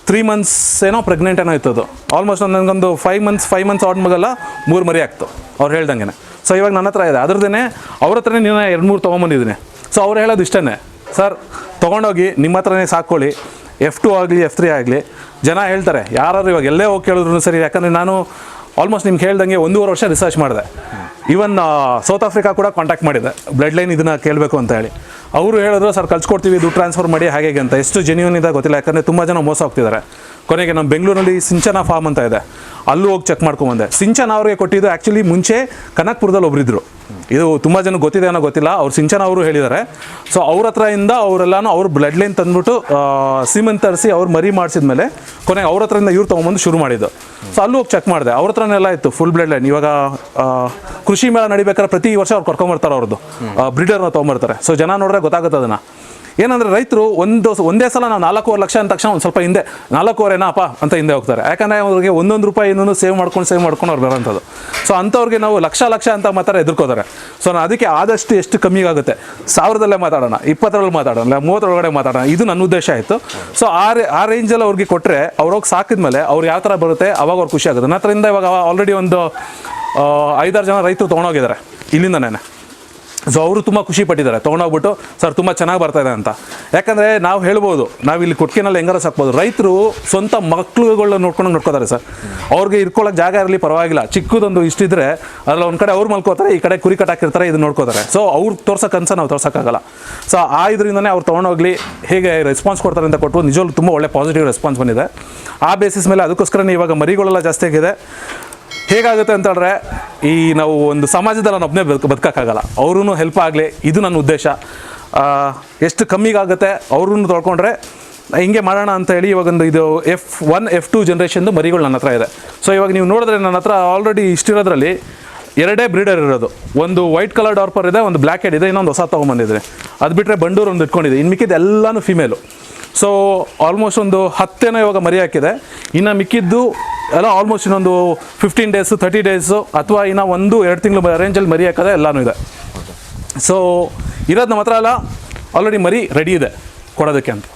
S1: ತ್ರೀ ಮಂತ್ಸ್ ಏನೋ ಪ್ರೆಗ್ನೆಂಟ್ ಏನೋ ಇತ್ತು ಅದು. ಆಲ್ಮೋಸ್ಟ್ ನನಗೊಂದು ಫೈವ್ ಮಂತ್ಸ್ ಫೈವ್ ಮಂತ್ಸ್ ಆಡ್ ಮಗಲ್ಲ ಮೂರು ಮರಿ ಆಗ್ತು. ಅವ್ರು ಹೇಳ್ದಂಗೆ ಸೊ ಇವಾಗ ನನ್ನ ಹತ್ರ ಇದೆ. ಅದ್ರದ್ದೇ ಅವ್ರ ಹತ್ರನೇ ನೀನು ಎರಡು ಮೂರು ತೊಗೊಂಬಂದಿದ್ದೀನಿ. ಸೊ ಅವ್ರು ಹೇಳೋದು ಇಷ್ಟನೇ. ಸರ್ ತೊಗೊಂಡೋಗಿ ನಿಮ್ಮ ಹತ್ರನೇ ಸಾಕ್ಕೊಳ್ಳಿ. ಎಫ್ ಟು ಆಗಲಿ ಎಫ್ ತ್ರೀ ಆಗಲಿ ಜನ ಹೇಳ್ತಾರೆ. ಯಾರು ಇವಾಗ ಎಲ್ಲೇ ಹೋಗಿ ಕೇಳಿದ್ರು ಸರಿ. ಯಾಕಂದರೆ ನಾನು ಆಲ್ಮೋಸ್ಟ್ ನಿಮ್ಗೆ ಹೇಳ್ದಂಗೆ ಒಂದೂವರೆ ವರ್ಷ ರಿಸರ್ಚ್ ಮಾಡಿದೆ. ಈವನ್ ಸೌತ್ ಆಫ್ರಿಕಾ ಕೂಡ ಕಾಂಟ್ಯಾಕ್ಟ್ ಮಾಡಿದೆ. ಬ್ಲಡ್ ಲೈನ್ ಇದನ್ನು ಕೇಳಬೇಕು ಅಂತ ಹೇಳಿ. ಅವರು ಹೇಳಿದ್ರು, ಸರ್, ಕಳ್ಸ್ಕೊಡ್ತೀವಿ, ದುಡ್ಡು ಟ್ರಾನ್ಸ್ಫರ್ ಮಾಡಿ ಹಾಗೆ ಅಂತ. ಎಷ್ಟು ಜೆನ್ಯೂನ್ ಇದೆ ಗೊತ್ತಿಲ್ಲ. ಯಾಕಂದರೆ ತುಂಬ ಜನ ಮೋಸ ಹೋಗ್ತಿದ್ದಾರೆ ಕೊನೆಗೆ ನಮ್ಮ ಬೆಂಗಳೂರಲ್ಲಿ ಸಿಂಚನ ಫಾರ್ಮ್ ಅಂತ ಇದೆ. ಅಲ್ಲೂ ಹೋಗಿ ಚೆಕ್ ಮಾಡ್ಕೊಂಬಂದೆ ಸಿಂಚನ ಅವರಿಗೆ ಕೊಟ್ಟಿದ್ದು ಆ್ಯಕ್ಚುಲಿ ಮುಂಚೆ ಕನಕ್ಪುರದಲ್ಲಿ ಒಬ್ಬರಿದ್ರು ಇದು ತುಂಬ ಜನ ಗೊತ್ತಿದೆ ಅನ್ನೋ ಗೊತ್ತಿಲ್ಲ. ಅವ್ರು ಸಿಂಚನ ಅವರು ಹೇಳಿದ್ದಾರೆ. ಸೊ ಅವ್ರ ಹತ್ರ ಇಂದ ಅವರೆಲ್ಲನೂ ಅವ್ರ ಬ್ಲಡ್ ಲೈನ್ ತಂದ್ಬಿಟ್ಟು ಸೀಮೆಂಟ್ ತರಿಸಿ ಅವ್ರು ಮರಿ ಮಾಡಿಸಿದ್ಮೇಲೆ ಕೊನೆಗೆ ಅವ್ರ ಹತ್ರದಿಂದ ಇವ್ರು ತೊಗೊಂಬಂದು ಶುರು ಮಾಡಿದ್ದು. ಸೊ ಅಲ್ಲೂ ಹೋಗಿ ಚೆಕ್ ಮಾಡಿದೆ. ಅವ್ರ ಹತ್ರನೆಲ್ಲ ಇತ್ತು ಫುಲ್ ಬ್ಲಡ್ ಲೈನ್ ಇವಾಗ ಕೃಷಿ ಮೇಳ ನಡಿಬೇಕಾದ್ರೆ ಪ್ರತಿ ವರ್ಷ ಅವ್ರು ಕರ್ಕೊಂಬರ್ತಾರೆ ಅವ್ರದ್ದು. ಬ್ರೀಡರ್ನ ತೊಗೊಂಬರ್ತಾರೆ. ಸೊ ಜನ ನೋಡಿದ್ರೆ ಗೊತ್ತಾಗುತ್ತೆ ಅದನ್ನು. ಏನಂದ್ರೆ ರೈತರು ಒಂದು ಒಂದೇ ಸಲ ನಾವು ನಾಲ್ಕೂವರೆ ಲಕ್ಷ ಅಂದ ತಕ್ಷಣ ಒಂದು ಸ್ವಲ್ಪ ಹಿಂದೆ ನಾಲ್ಕೂವರೆನಪ್ಪ ಅಂತ ಹಿಂದೆ ಹೋಗ್ತಾರೆ. ಯಾಕಂದರೆ ಅವ್ರಿಗೆ ಒಂದೊಂದು ರೂಪಾಯಿ ಇನ್ನೂ ಸೇವ್ ಮಾಡ್ಕೊಂಡು ಸೇವ್ ಮಾಡ್ಕೊಂಡು ಅವ್ರು ಬರೋಂಥದ್ದು. ಸೊ ಅಂಥವ್ರಿಗೆ ನಾವು ಲಕ್ಷ ಲಕ್ಷ ಅಂತ ಮಾತ್ರ ಎದುರ್ಕೋತಾರೆ. ಸೊ ನಾನು ಅದಕ್ಕೆ ಆದಷ್ಟು ಎಷ್ಟು ಕಮ್ಮಿಗಾಗುತ್ತೆ ಸಾವಿರದಲ್ಲೇ ಮಾತಾಡೋಣ, ಇಪ್ಪತ್ತರಲ್ಲಿ ಮಾತಾಡೋಣ ಮೂವತ್ತರೊಳಗಡೆ ಮಾತಾಡೋಣ, ಇದು ನನ್ನ ಉದ್ದೇಶ ಆಯಿತು. ಸೊ ಆ ಆ ರೇಂಜಲ್ಲಿ ಅವ್ರಿಗೆ ಕೊಟ್ಟರೆ ಅವ್ರು ಹೋಗಿ ಸಾಕಿದ್ಮೇಲೆ ಅವ್ರು ಯಾವ ಥರ ಬರುತ್ತೆ, ಅವಾಗ ಅವ್ರು ಖುಷಿ ಆಗುತ್ತೆ. ನನ್ನ ಇವಾಗ ಆಲ್ರೆಡಿ ಒಂದು ಐದಾರು ಜನ ರೈತರು ತೊಗೊಂಡೋಗಿದ್ದಾರೆ ಇಲ್ಲಿಂದನೇ ಸೊ ಅವರು ತುಂಬ ಖುಷಿ ಪಟ್ಟಿದ್ದಾರೆ. ತೊಗೊಂಡೋಗ್ಬಿಟ್ಟು, ಸರ್, ತುಂಬ ಚೆನ್ನಾಗಿ ಬರ್ತಾ ಇದೆ ಅಂತ. ಯಾಕಂದರೆ ನಾವು ಹೇಳ್ಬೋದು, ನಾವು ಇಲ್ಲಿ ಕೊಟ್ಟಿಗೆನಲ್ಲಿ ಹೆಂಗಾರ ಸಾಕ್ಬೋದು. ರೈತರು ಸ್ವಂತ ಮಕ್ಳುಗಳನ್ನ ನೋಡ್ಕೊಂಡು ನೋಡ್ಕೋತಾರೆ ಸರ್. ಅವ್ರಿಗೆ ಇರ್ಕೊಳ್ಳೋಕೆ ಜಾಗ ಇರಲಿ, ಪರವಾಗಿಲ್ಲ. ಚಿಕ್ಕದೊಂದು ಇಷ್ಟಿದ್ರೆ ಅದ್ರಲ್ಲಿ ಒಂದು ಕಡೆ ಅವ್ರು ಮಲ್ಕೋತಾರೆ, ಈ ಕಡೆ ಕುರಿ ಕಟ್ಟಾಕಿರ್ತಾರೆ ಇದು ನೋಡ್ಕೋತಾರೆ. ಸೊ ಅವ್ರು ತೋರ್ಸೋ ಕನಸ ನಾವು ತೋರ್ಸೋಕ್ಕಾಗಲ್ಲ. ಸೊ ಆ ಇದರಿಂದನೇ ಅವ್ರು ತೊಗೊಂಡೋಗ್ಲಿ, ಹೇಗೆ ರೆಸ್ಪಾನ್ಸ್ ಕೊಡ್ತಾರೆ ಅಂತ ಕೊಟ್ಟು ನಿಜವಾಗ್ಲೂ ತುಂಬ ಒಳ್ಳೆ ಪಾಸಿಟಿವ್ ರೆಸ್ಪಾನ್ಸ್ ಬಂದಿದೆ. ಆ ಬೇಸಿಸ್ ಮೇಲೆ ಅದಕ್ಕೋಸ್ಕರನೇ ಇವಾಗ ಮರಿಗಳೆಲ್ಲ ಜಾಸ್ತಿ ಆಗಿದೆ. ಹೇಗಾಗುತ್ತೆ ಅಂತ ಹೇಳಿದ್ರೆ ಈ ನಾವು ಒಂದು ಸಮಾಜದಲ್ಲಿ ನಾನು ಒಬ್ಬನೇ ಬದುಕ ಬದುಕೋಕ್ಕಾಗಲ್ಲ. ಅವ್ರೂ ಹೆಲ್ಪ್ ಆಗಲಿ, ಇದು ನನ್ನ ಉದ್ದೇಶ. ಎಷ್ಟು ಕಮ್ಮಿಗಾಗುತ್ತೆ ಅವ್ರೂ ತೊಳ್ಕೊಂಡ್ರೆ, ಹಿಂಗೆ ಮಾಡೋಣ ಅಂತ ಹೇಳಿ ಇವಾಗೊಂದು ಇದು ಎಫ್ ಒನ್ ಎಫ್ ಟು ಜನ್ರೇಷನ್ದು ಮರಿಗಳು ನನ್ನ ಹತ್ರ ಇದೆ. ಸೊ ಇವಾಗ ನೀವು ನೋಡಿದ್ರೆ ನನ್ನ ಹತ್ರ ಆಲ್ರೆಡಿ ಇಷ್ಟಿರೋದ್ರಲ್ಲಿ ಎರಡೇ ಬ್ರೀಡರ್ ಇರೋದು. ಒಂದು ವೈಟ್ ಕಲರ್ ಡಾರ್ಪರ್ ಇದೆ, ಒಂದು ಬ್ಲ್ಯಾಕ್ ಹೆಡ್ ಇದೆ, ಇನ್ನೊಂದು ಹೊಸ ತೊಗೊಂಬಂದಿದ್ದೀನಿ. ಅದು ಬಿಟ್ಟರೆ ಬಂಡೂರು ಒಂದು ಇಟ್ಕೊಂಡಿದೆ ಇನ್ನು ಮಿಕ್ಕಿದ್ದು ಎಲ್ಲನೂ ಫಿಮೇಲು ಸೊ ಆಲ್ಮೋಸ್ಟ್ ಒಂದು ಹತ್ತೇನೋ ಇವಾಗ ಮರಿ ಹಾಕಿದೆ. ಇನ್ನು ಮಿಕ್ಕಿದ್ದು ಎಲ್ಲ ಆಲ್ಮೋಸ್ಟ್ ಇನ್ನೊಂದು ಫಿಫ್ಟೀನ್ ಡೇಸು ತರ್ಟಿ ಡೇಸು ಅಥವಾ ಇನ್ನು ಒಂದು, ಎರಡು ತಿಂಗಳು ರೇಂಜಲ್ಲಿ ಮರಿ ಹಾಕೋದೆ ಎಲ್ಲನೂ ಇದೆ. ಸೊ ಇರೋದು ನಮ್ಮ ಎಲ್ಲ ಆಲ್ರೆಡಿ ಮರಿ ರೆಡಿ ಇದೆ ಕೊಡೋದಕ್ಕೆ ಅಂತ.